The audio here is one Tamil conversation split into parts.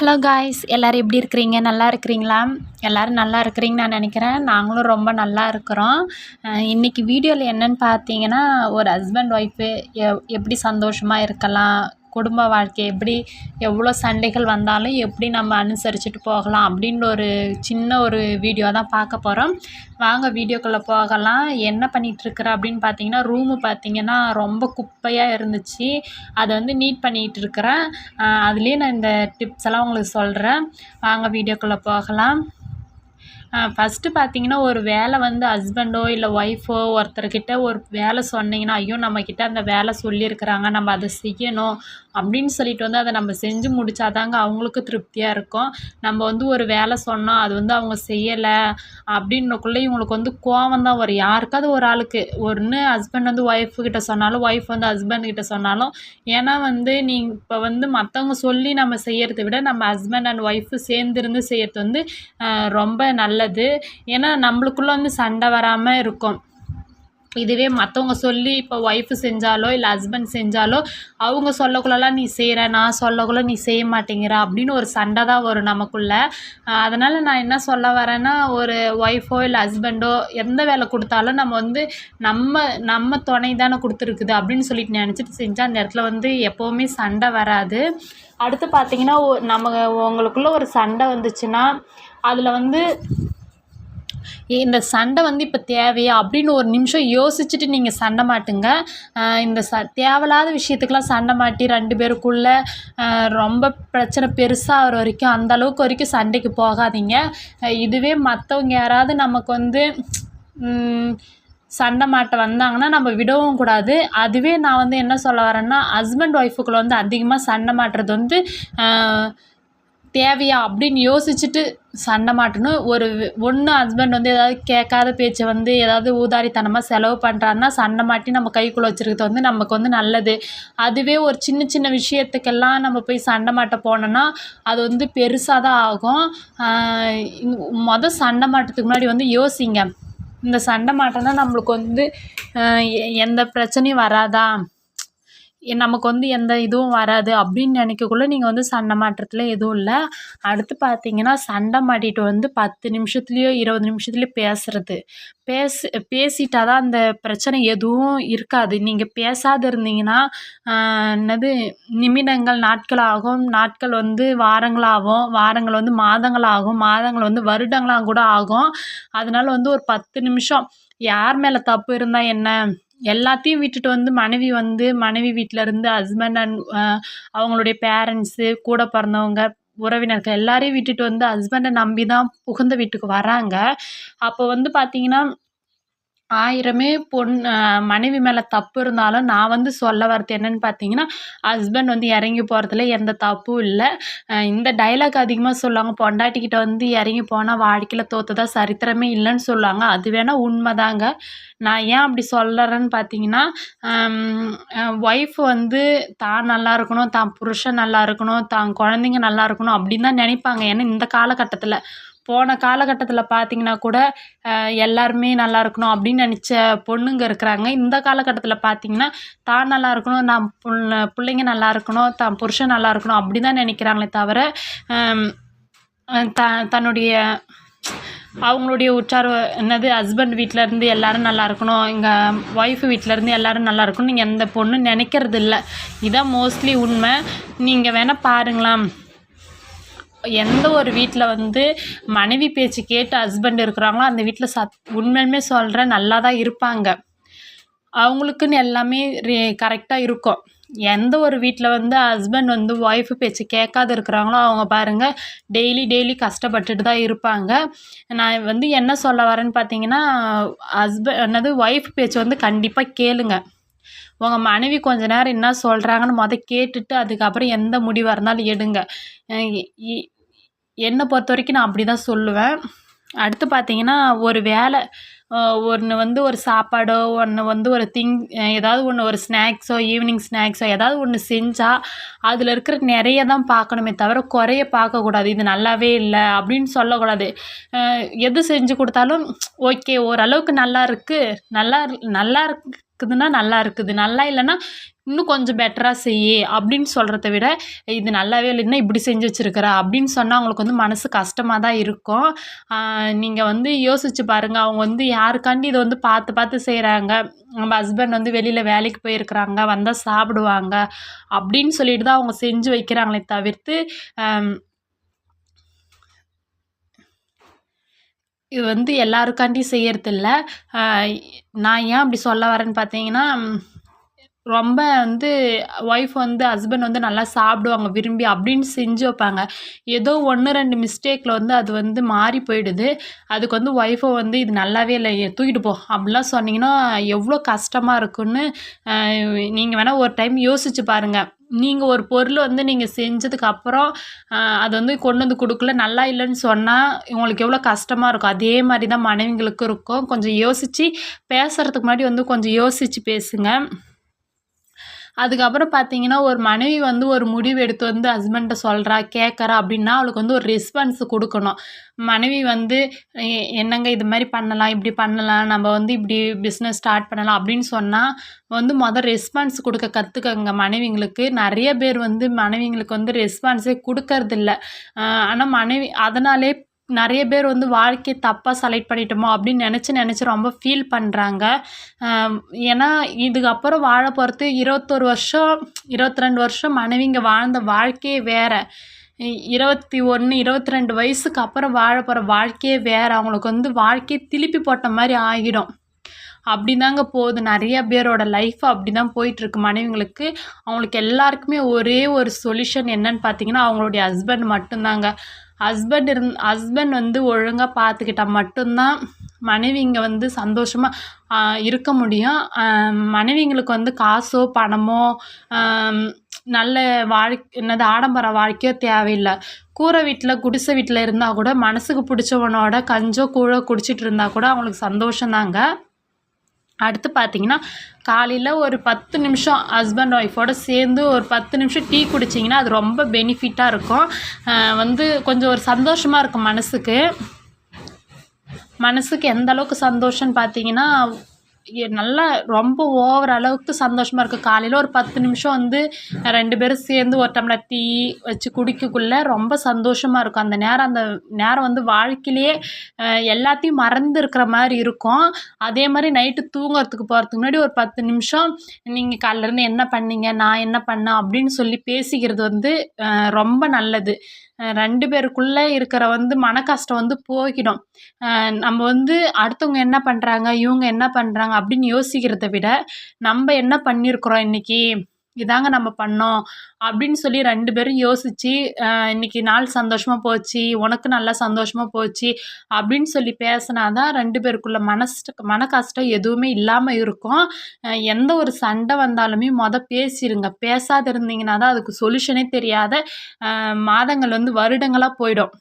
ஹலோ காய்ஸ் எல்லோரும் எப்படி இருக்கிறீங்க? நல்லா இருக்கிறீங்களா? எல்லோரும் நல்லா இருக்கிறீங்கன்னு நான் நினைக்கிறேன். நாங்களும் ரொம்ப நல்லா இருக்கிறோம். இன்றைக்கி வீடியோவில் என்னென்னு பார்த்தீங்கன்னா ஒரு ஹஸ்பண்ட் ஒய்ஃபு எ எப்படி சந்தோஷமாக இருக்கலாம்? குடும்ப வாழ்க்கை எப்படி எவ்வளோ சண்டைகள் வந்தாலும் எப்படி நம்ம அனுசரிச்சுட்டு போகலாம் அப்படின்ற ஒரு சின்ன ஒரு வீடியோ தான் பார்க்க போகிறோம் வாங்க வீடியோக்குள்ளே போகலாம். என்ன பண்ணிகிட்ருக்குற அப்படின்னு பார்த்தீங்கன்னா ரூமு பார்த்தீங்கன்னா ரொம்ப குப்பையாக இருந்துச்சு. அதை வந்து நீட் பண்ணிகிட்டு இருக்கிறேன். அதுலேயே நான் இந்த டிப்ஸ் எல்லாம் உங்களுக்கு சொல்கிறேன் வாங்க வீடியோக்குள்ளே போகலாம். ஃபஸ்ட்டு பார்த்தீங்கன்னா ஒரு வேலை வந்து ஹஸ்பண்டோ இல்லை ஒய்ஃபோ ஒருத்தர்கிட்ட ஒரு வேலை சொன்னீங்கன்னா ஐயோ நம்மக்கிட்ட அந்த வேலை சொல்லியிருக்கிறாங்க நம்ம அதை செய்யணும் அப்படின்னு சொல்லிட்டு வந்து அதை நம்ம செஞ்சு முடித்தாதாங்க அவங்களுக்கு திருப்தியாக இருக்கும். நம்ம வந்து ஒரு வேலை சொன்னோம் அது வந்து அவங்க செய்யலை அப்படின்றக்குள்ளே இவங்களுக்கு வந்து கோவம் தான் வரும். யாருக்காவது ஒரு ஆளுக்கு. ஒன்று ஹஸ்பண்ட் வந்து ஒய்ஃபுக்கிட்ட சொன்னாலும் ஒய்ஃப் வந்து ஹஸ்பண்ட்கிட்ட சொன்னாலும். ஏன்னா வந்து நீ இப்போ வந்து மற்றவங்க சொல்லி நம்ம செய்கிறத விட நம்ம ஹஸ்பண்ட் அண்ட் ஒய்ஃபு சேர்ந்துருந்து செய்கிறது வந்து ரொம்ப நல்ல நல்லது. ஏன்னா நம்மளுக்குள்ளே வந்து சண்டை வராமல் இருக்கும். இதுவே மற்றவங்க சொல்லி இப்போ ஒய்ஃபு செஞ்சாலோ இல்லை ஹஸ்பண்ட் செஞ்சாலோ அவங்க சொல்லக்குள்ளலாம் நீ செய்கிற நான் சொல்லக்குள்ள நீ செய்ய மாட்டேங்கிற அப்படின்னு ஒரு சண்டை தான் வரும் நமக்குள்ளே. அதனால் நான் என்ன சொல்ல வரேன்னா ஒரு ஒய்ஃபோ இல்லை ஹஸ்பண்டோ எந்த வேலை கொடுத்தாலும் நம்ம வந்து நம்ம நம்ம துணை தானே கொடுத்துருக்குது அப்படின்னு சொல்லிட்டு நினச்சிட்டு செஞ்சால் அந்த இடத்துல வந்து எப்போவுமே சண்டை வராது. அடுத்து பார்த்திங்கன்னா நம்ம உங்களுக்குள்ளே ஒரு சண்டை வந்துச்சுன்னா அதில் வந்து இந்த சண்டை வந்து இப்போ தேவையா? அப்படின்னு ஒரு நிமிஷம் யோசிச்சுட்டு நீங்கள் சண்டை மாட்டுங்க. இந்த ச தேவையில்லாத விஷயத்துக்கெலாம் சண்டை மாட்டி ரெண்டு பேருக்குள்ளே ரொம்ப பிரச்சனை பெருசாகிற வரைக்கும் அந்தளவுக்கு வரைக்கும் சண்டைக்கு போகாதீங்க. இதுவே மற்றவங்க யாராவது நமக்கு வந்து சண்டை மாட்ட வந்தாங்கன்னா நம்ம விடவும் கூடாது. அதுவே நான் வந்து என்ன சொல்ல வரேன்னா ஹஸ்பண்ட் ஒய்ஃபுக்குள்ளே வந்து அதிகமாக சண்டை மாட்டுறது வந்து தேவையா அப்படின்னு யோசிச்சுட்டு சண்டை மாட்டணும். ஒரு ஒன்று ஹஸ்பண்ட் வந்து ஏதாவது கேட்காத பேச்சை வந்து ஏதாவது ஊதாரித்தனமாக செலவு பண்ணுறாருன்னா சண்டை மாட்டி நம்ம கைக்குள்ளே வச்சுருக்கிறது வந்து நமக்கு வந்து நல்லது. அதுவே ஒரு சின்ன சின்ன விஷயத்துக்கெல்லாம் நம்ம போய் சண்டை மாட்ட போனோன்னா அது வந்து பெருசாக தான் ஆகும். மொதல் சண்டை மாட்டத்துக்கு முன்னாடி வந்து யோசிங்க. இந்த சண்டை மாட்டோன்னா நம்மளுக்கு வந்து எந்த பிரச்சனையும் வராதா? நமக்கு வந்து எந்த இதுவும் வராது அப்படின்னு நினைக்கக்குள்ள நீங்கள் வந்து சண்டை மாற்றத்தில் எதுவும் இல்லை. அடுத்து பார்த்தீங்கன்னா சண்டை மாட்டிட்டு வந்து பத்து நிமிஷத்துலேயோ இருபது நிமிஷத்துலேயோ பேசுகிறது பேசி பேசிட்டா தான் அந்த பிரச்சனை எதுவும் இருக்காது. நீங்கள் பேசாத இருந்தீங்கன்னா என்னது நிமிடங்கள் நாட்கள் ஆகும் நாட்கள் வந்து வாரங்களாகும். வாரங்கள் வந்து மாதங்களாகும். மாதங்கள் வந்து வருடங்களாக கூட ஆகும். அதனால வந்து ஒரு பத்து நிமிஷம் யார் மேலே தப்பு இருந்தால் என்ன? எல்லாத்தையும் விட்டுட்டு வந்து மனைவி வந்து மனைவி வீட்டிலருந்து ஹஸ்பண்ட் அண்ட் அவங்களுடைய பேரண்ட்ஸு கூட பிறந்தவங்க உறவினர்கள் எல்லாரையும் விட்டுட்டு வந்து ஹஸ்பண்டை நம்பி தான் புகுந்த வீட்டுக்கு வராங்க. அப்போ வந்து பார்த்திங்கன்னா ஆயிரமே பொண் மனைவி மேலே தப்பு இருந்தாலும் நான் வந்து சொல்ல வரது என்னன்னு பார்த்தீங்கன்னா ஹஸ்பண்ட் வந்து இறங்கி போகிறதுல எந்த தப்பும் இல்லை. இந்த டைலாக் அதிகமாக சொல்லுவாங்க பொண்டாட்டிக்கிட்ட வந்து இறங்கி போனால் வாழ்க்கையில் தோற்றதா சரித்திரமே இல்லைன்னு சொல்லுவாங்க. அது வேணால் உண்மைதாங்க. நான் ஏன் அப்படி சொல்கிறேன்னு பார்த்தீங்கன்னா ஒய்ஃப் வந்து தான் நல்லா இருக்கணும் தான் புருஷன் நல்லா இருக்கணும் தான் குழந்தைங்க நல்லா இருக்கணும் அப்படின்னு தான் நினைப்பாங்க. ஏன்னா இந்த காலகட்டத்தில் போன காலகட்டத்தில் பார்த்தீங்கன்னா கூட எல்லாருமே நல்லா இருக்கணும் அப்படின்னு நினச்ச பொண்ணுங்க இருக்கிறாங்க. இந்த காலகட்டத்தில் பார்த்தீங்கன்னா தான் நல்லா இருக்கணும் நான் பிள்ளைங்க நல்லா இருக்கணும் தான் புருஷன் நல்லா இருக்கணும் அப்படி தான் நினைக்கிறாங்களே தவிர த தன்னுடைய அவங்களுடைய உற்றார் என்னது ஹஸ்பண்ட் வீட்டிலேருந்து எல்லோரும் நல்லா இருக்கணும் எங்கள் ஒய்ஃபு வீட்டிலேருந்து எல்லோரும் நல்லா இருக்கணும் நீங்கள் எந்த பொண்ணு நினைக்கிறது இல்லை இதான் மோஸ்ட்லி உண்மை. நீங்கள் வேணால் பாருங்களேன். எந்த ஒரு வீட்டில் வந்து மனைவி பேச்சு கேட்டு ஹஸ்பண்ட் இருக்கிறாங்களோ அந்த வீட்டில் சத் உண்மையுமே சொல்கிறேன் நல்லா தான் இருப்பாங்க. அவங்களுக்குன்னு எல்லாமே ரே கரெக்டாக இருக்கும். எந்த ஒரு வீட்டில் வந்து ஹஸ்பண்ட் வந்து ஒய்ஃபு பேச்சு கேட்காது இருக்கிறாங்களோ அவங்க பாருங்கள் டெய்லி டெய்லி கஷ்டப்பட்டுட்டு தான் இருப்பாங்க. நான் வந்து என்ன சொல்ல வரேன்னு பார்த்தீங்கன்னா ஹஸ்பண்ட் என்னது ஒய்ஃப் பேச்சு வந்து கண்டிப்பாக கேளுங்கள் உங்கள் மனைவி கொஞ்ச நேரம் என்ன சொல்கிறாங்கன்னு மொதல் கேட்டுட்டு அதுக்கப்புறம் எந்த முடிவாக இருந்தாலும் எடுங்க. என்னை பொறுத்த வரைக்கும் நான் அப்படி தான் சொல்லுவேன். அடுத்து பார்த்தீங்கன்னா ஒரு வேலை ஒன்று வந்து ஒரு சாப்பாடோ ஒன்று வந்து ஒரு திங் ஏதாவது ஒன்று ஒரு ஸ்நாக்ஸோ ஈவினிங் ஸ்நாக்ஸோ ஏதாவது ஒன்று செஞ்சால் அதில் இருக்கிற நிறைய தான் பார்க்கணுமே தவிர குறைய பார்க்கக்கூடாது. இது நல்லாவே இல்லை அப்படின்னு சொல்லக்கூடாது. எது செஞ்சு கொடுத்தாலும் ஓகே ஓரளவுக்கு நல்லா இருக்குது நல்லா நல்லா இருக்குதுன்னா நல்லா இருக்குது. நல்லா இல்லைன்னா இன்னும் கொஞ்சம் பெட்டராக செய் அப்படின்னு சொல்கிறத விட இது நல்லாவே இல்லைன்னா இப்படி செஞ்சு வச்சுருக்கிற? அப்படின்னு சொன்னால் அவங்களுக்கு வந்து மனசு கஷ்டமாக தான் இருக்கும். நீங்கள் வந்து யோசிச்சு பாருங்கள் அவங்க வந்து யாருக்காண்டி இதை வந்து பார்த்து பார்த்து செய்கிறாங்க நம்ம ஹஸ்பண்ட் வந்து வெளியில் வேலைக்கு போயிருக்கிறாங்க வந்தால் சாப்பிடுவாங்க அப்படின்னு சொல்லிட்டு தான் அவங்க செஞ்சு வைக்கிறாங்களே தவிர்த்து இது வந்து எல்லாருக்காண்டி செய்யறதில்ல. நான் ஏன் அப்படி சொல்ல வரேன்னு பார்த்தீங்கன்னா ரொம்ப வந்து ஒய்ஃப் வந்து ஹஸ்பண்ட் வந்து நல்லா சாப்பிடுவாங்க விரும்பி அப்படின்னு செஞ்சு வைப்பாங்க. ஏதோ ஒன்று ரெண்டு மிஸ்டேக்கில் வந்து அது வந்து மாறி போயிடுது. அதுக்கு வந்து ஒய்ஃபை வந்து இது நல்லாவே இல்லை தூக்கிட்டு போ. அப்படிலாம் சொன்னீங்கன்னா எவ்வளோ கஷ்டமாக இருக்குன்னு நீங்கள் வேணால் ஒரு டைம் யோசிச்சு பாருங்கள் நீங்கள் ஒரு பொருள் வந்து நீங்கள் செஞ்சதுக்கு அப்புறம் அது வந்து கொண்டு வந்து கொடுக்கல நல்லா இல்லைன்னு சொன்னால் உங்களுக்கு எவ்வளோ கஷ்டமாக இருக்கும். அதே மாதிரி தான் மனைவிங்களுக்கும் இருக்கும். கொஞ்சம் யோசித்து பேசுகிறதுக்கு முன்னாடி வந்து கொஞ்சம் யோசித்து பேசுங்க. அதுக்கப்புறம் பார்த்தீங்கன்னா ஒரு மனைவி வந்து ஒரு முடிவு எடுத்து வந்து ஹஸ்பண்ட்டை சொல்கிறா கேட்குறா அப்படின்னா அவளுக்கு வந்து ஒரு ரெஸ்பான்ஸ் கொடுக்கணும். மனைவி வந்து "எ- என்னங்க இது மாதிரி பண்ணலாம் இப்படி பண்ணலாம் நம்ம வந்து இப்படி பிஸ்னஸ் ஸ்டார்ட் பண்ணலாம் அப்படின்னு சொன்னால் வந்து மொதல் ரெஸ்பான்ஸ் கொடுக்க கற்றுக்கங்க மனைவிங்களுக்கு. நிறைய பேர் வந்து மனைவிங்களுக்கு வந்து ரெஸ்பான்ஸே கொடுக்கறதில்ல. ஆனால் மனைவி அதனாலே நிறைய பேர் வந்து வாழ்க்கையை தப்பாக செலக்ட் பண்ணிட்டோமோ அப்படின்னு நினச்சி நினச்சி ரொம்ப ஃபீல் பண்ணுறாங்க ஏன்னா இதுக்கப்புறம் வாழ போகிறது இருபத்தொரு வருஷம் இருபத்தி ரெண்டு வருஷம் மனைவிங்க வாழ்ந்த வாழ்க்கையே வேறு. இருபத்தி ஒன்று இருபத்தி ரெண்டு வயசுக்கு அப்புறம் வாழ போகிற வாழ்க்கையே வேறு. அவங்களுக்கு வந்து வாழ்க்கையை திருப்பி போட்ட மாதிரி ஆகிடும். அப்படி தாங்க போகுது. நிறைய பேரோட லைஃப் அப்படி தான் போயிட்டுருக்கு மனைவிங்களுக்கு. அவங்களுக்கு எல்லாருக்குமே ஒரே ஒரு சொல்யூஷன் என்னன்னு பார்த்தீங்கன்னா அவங்களுடைய ஹஸ்பண்ட் மட்டும்தாங்க. ஹஸ்பண்ட் இருந் ஹஸ்பண்ட் வந்து ஒழுங்காக பார்த்துக்கிட்டா மட்டும்தான் மனைவிங்க வந்து சந்தோஷமாக இருக்க முடியும். மனைவிங்களுக்கு வந்து காசோ பணமோ நல்ல வாழ்க்கை என்னது ஆடம்பர வாழ்க்கையோ தேவையில்லை. கூரை வீட்டில் குடிசை வீட்டில் இருந்தால் கூட மனசுக்கு பிடிச்சவனோட கஞ்சோ கூழோ குடிச்சிட்டு இருந்தால் கூட அவங்களுக்கு சந்தோஷந்தாங்க அடுத்து பார்த்தீங்கன்னா காலையில் ஒரு பத்து நிமிஷம் ஹஸ்பண்ட் ஒய்ஃபோடு சேர்ந்து ஒரு பத்து நிமிஷம் டீ குடிச்சிங்கன்னா அது ரொம்ப பெனிஃபிட்டாக இருக்கும். வந்து கொஞ்சம் ஒரு சந்தோஷமாக இருக்கும் மனசுக்கு. மனசுக்கு எந்த அளவுக்கு சந்தோஷம்னு பார்த்தீங்கன்னா நல்லா ரொம்ப ஓவர் அளவுக்கு சந்தோஷமாக இருக்குது காலையில் ஒரு பத்து நிமிஷம் வந்து ரெண்டு பேரும் சேர்ந்து ஒரு டம்ளர் டீ வச்சு குடிக்கக்குள்ள ரொம்ப சந்தோஷமாக இருக்கும். அந்த நேரம் அந்த நேரம் வந்து வாழ்க்கையிலேயே எல்லாத்தையும் மறந்து இருக்கிற மாதிரி இருக்கும். அதே மாதிரி நைட்டு தூங்குறதுக்கு போகிறதுக்கு முன்னாடி ஒரு பத்து நிமிஷம் நீங்கள் காலையிலேருந்து என்ன பண்ணீங்க நான் என்ன பண்ணேன் அப்படின்னு சொல்லி பேசிக்கிறது வந்து ரொம்ப நல்லது. ரெண்டு பேருக்குள்ளே இருக்கிற வந்து மன கஷ்டம் வந்து போகிடும். நம்ம வந்து அடுத்தவங்க என்ன பண்ணுறாங்க இவங்க என்ன பண்ணுறாங்க அப்படின்னு யோசிக்கிறத விட நம்ம என்ன பண்ணியிருக்கிறோம் இன்றைக்கி இதாங்க நம்ம பண்ணோம் அப்படின்னு சொல்லி ரெண்டு பேரும் யோசித்து இன்னைக்கு நாள் சந்தோஷமாக போச்சு உனக்கு நல்லா சந்தோஷமாக போச்சு அப்படின்னு சொல்லி பேசினாதான் ரெண்டு பேருக்குள்ள மனசு மன கஷ்டம் எதுவுமே இல்லாமல் இருக்கும். எந்த ஒரு சண்டை வந்தாலுமே மொதல் பேசிடுங்க பேசாத இருந்தீங்கன்னா தான் அதுக்கு சொல்யூஷனே தெரியாத மாதங்கள் வந்து வருடங்களாக போயிடும்.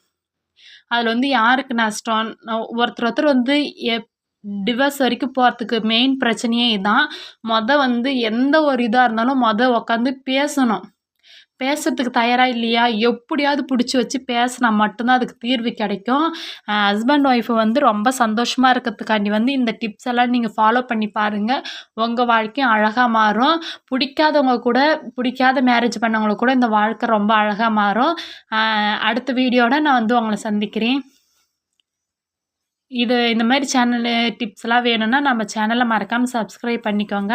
அதில் வந்து யாருக்கு நஷ்டம்? ஒருத்தர் ஒருத்தர் வந்து எப் டிவர்ஸ் வரைக்கும் போகிறதுக்கு மெயின் பிரச்சனையே இதான். மொதல் வந்து எந்த ஒரு இதாக இருந்தாலும் மொதல் உட்காந்து பேசணும். பேசுறதுக்கு தயாராக இல்லையா? எப்படியாவது பிடிச்சி வச்சு பேசினா மட்டும்தான் அதுக்கு தீர்வு கிடைக்கும். ஹஸ்பண்ட் ஒய்ஃபு வந்து ரொம்ப சந்தோஷமாக இருக்கிறதுக்காண்டி வந்து இந்த டிப்ஸ் எல்லாம் நீங்கள் ஃபாலோ பண்ணி பாருங்கள் உங்கள் வாழ்க்கையும் அழகாக மாறும். பிடிக்காதவங்க கூட பிடிக்காத மேரேஜ் பண்ணவங்களுக்கு கூட இந்த வாழ்க்கை ரொம்ப அழகாக மாறும். அடுத்த வீடியோட நான் வந்து உங்களை சந்திக்கிறேன். இது இந்த மாதிரி சேனலு டிப்ஸ்லாம் வேணும்னா நம்ம சேனலை மறக்காமல் சப்ஸ்கிரைப் பண்ணிக்கோங்க.